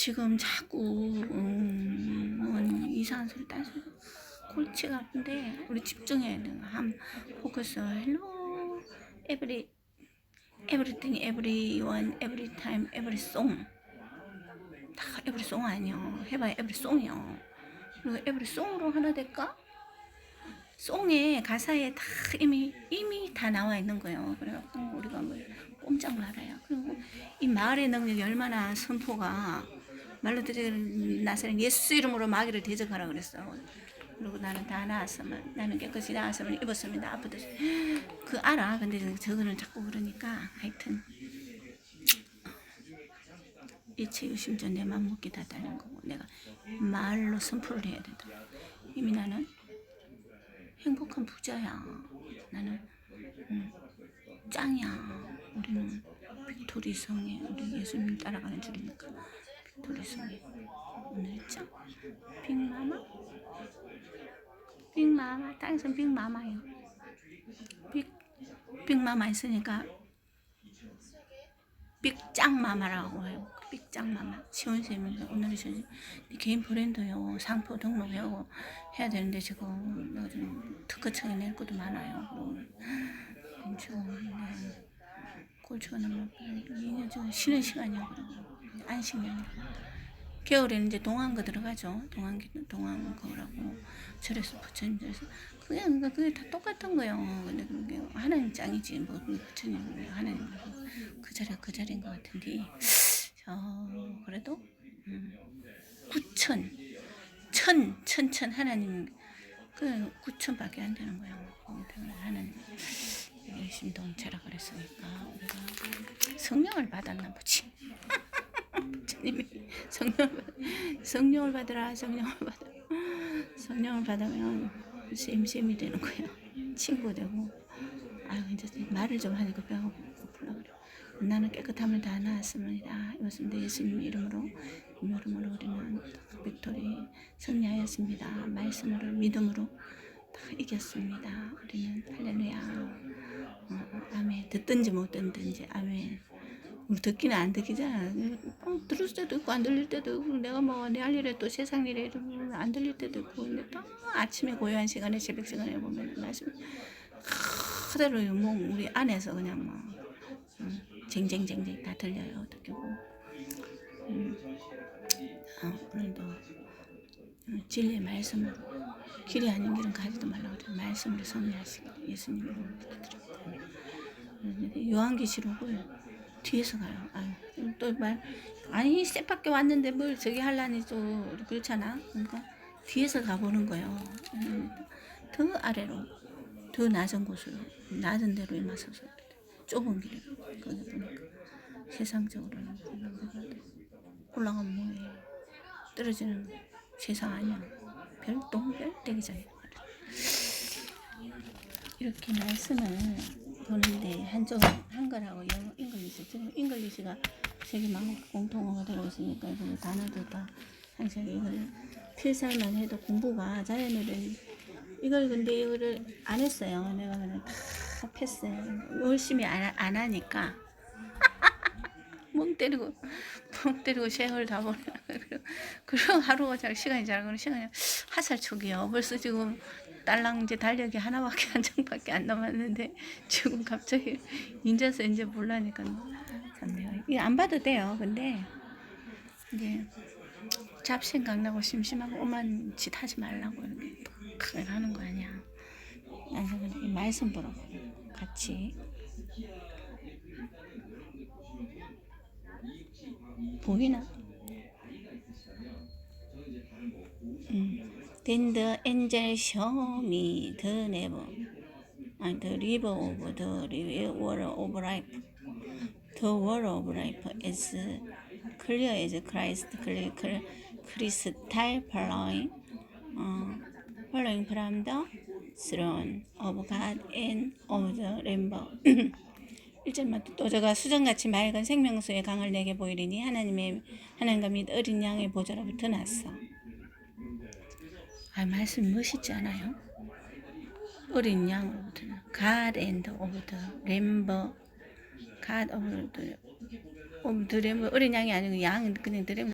지금 자꾸 음, 뭔 이상한 소리 따서 골치가 아픈데 우리 집중해야 돼. 한 포커스 헬로 에브리 에브리 송. 다송 아니요. 해봐야 에브리 송이요. 그리고 에브리 송으로 하나 될까? 송에 가사에 다 이미 이미 다 나와 있는 거예요. 그래갖고 우리가 뭐 꼼짝 말아요. 그리고 이 마을의 능력이 얼마나 선포가 말로 들이 나사는 예수 이름으로 마귀를 대적하라 그랬어. 그리고 나는 다 나았으면 나는 깨끗이 나았으면 입었습니다. 아프듯이 그 알아. 근데 저거는 자꾸 그러니까 하여튼 이체 유심전 내 맘 먹기 다 달린 거고 내가 말로 선포를 해야 된다. 이미 나는 행복한 부자야. 나는 음, 짱이야. 우리는 빅토리 성에 우리 예수님 따라가는 줄이니까 성에 오늘 짱 빅마마? 빅마마 땅에서 빅마마요. 빅 빅마마 있으니까 빅짱마마라고 해요. 빅짱마마. 시원쌤이 오늘이 저 개인 브랜드요. 상표 등록하고 해야 되는데 지금 좀 특허청에 낼 것도 많아요. 그리고 지금 네, 꼴초가 너무 이게 지금 쉬는 시간이야. 그리고 안식년이라 겨울에는 이제 동안 거 들어가죠. 동안 동안 거라고 절에서 부처님 절에서 그게 그러니까 그게 다 똑같은 거예요. 근데 그게 하나님 짱이지 뭐 부처님 하나님 그 자리가 그 자리인 것 같은데 저 그래도 음, 구천 천 천천 하나님 그 구천밖에 안 되는 거예요. 하나님 열심히 동체라 그랬으니까 우리가 성령을 받았나 보지. 주님이 성령을 받, 성령을 받으라 성령을 받아 성령을 받으면 쌤쌤이 되는 거야. 친구 되고. 아유 이제 말을 좀 하니까 배가 고플라 그래. 나는 깨끗함을 다 나았습니다. 이것입니다 예수님 이름으로 이름으로 우리는 빅토리 승리하였습니다. 말씀으로 믿음으로 다 이겼습니다. 우리는 할렐루야. 어, 아멘. 듣든지 못 듣든지 아멘 우리 듣기는 안 듣기잖아. 어, 들을 때도 있고 안 들릴 때도 있고 내가 뭐 내 할 일에 또 세상 일에 안 들릴 때도 있고 근데 또 아침에 고요한 시간에 새벽 시간에 보면 말씀 그대로 뭐 우리 안에서 그냥 뭐 음, 쟁쟁쟁쟁 다 들려요. 어떻게 보면. 음, 어, 오늘도 음, 진리의 말씀으로 길이 아닌 길은 가지도 말라고 그래요 말씀으로 성리하시길 예수님 이름으로 부탁드립니다. 요한계시록을 뒤에서 가요. 아유, 또 말 아니 셋밖에 왔는데 뭘 저기 할라니 또 그렇잖아. 그러니까 뒤에서 가보는 거예요. 음, 더 아래로, 더 낮은 곳으로, 낮은 데로 임하소서. 좁은 길을 거기 보니까 세상적으로는 올라가면 뭐해? 떨어지는 세상 아니야. 별똥별 되기 전에. 이렇게 말씀을 보는데 한쪽 한글하고 영어 지금 잉글리시가 세계 망국 공통어가 되고 있으니까 그 단어도 다 항상 이걸 필살만 해도 공부가 자연어를 이걸 근데 이거를 안 했어요. 내가 그냥 다 패스해. 열심히 안, 안 하니까 멍 때리고 멍 때리고 세월 다 보내. 그리고 하루가 잘 시간이 잘 가는 시간이 초기요. 벌써 지금 딸랑 이제 달력이 하나밖에 한 장밖에 안 남았는데 지금 갑자기 인제서 이제 몰라니까 참네요. 이거 안 봐도 돼요. 근데 이제 잡생각 나고 심심하고 오만 짓 하지 말라고 이렇게 크게 하는 거 아니야. 그래서 말씀 보라고 같이 보이나? 음. Then the angel showed me the river, and the river of the water of life. The water of life is clear as Christ, clear, clear, crystal flowing, uh, flowing from the throne of God and of the Lamb. 1절만 또 저가 수정같이 맑은 생명수의 강을 내게 보이리니 하나님의 하나님과 및 어린 양의 보좌로부터 났어. 아 말씀 멋있지 않아요? 어린 양으로부터 God and of the Lamb God of the of the Lamb 어린 양이 아니고 양 그냥 Lamb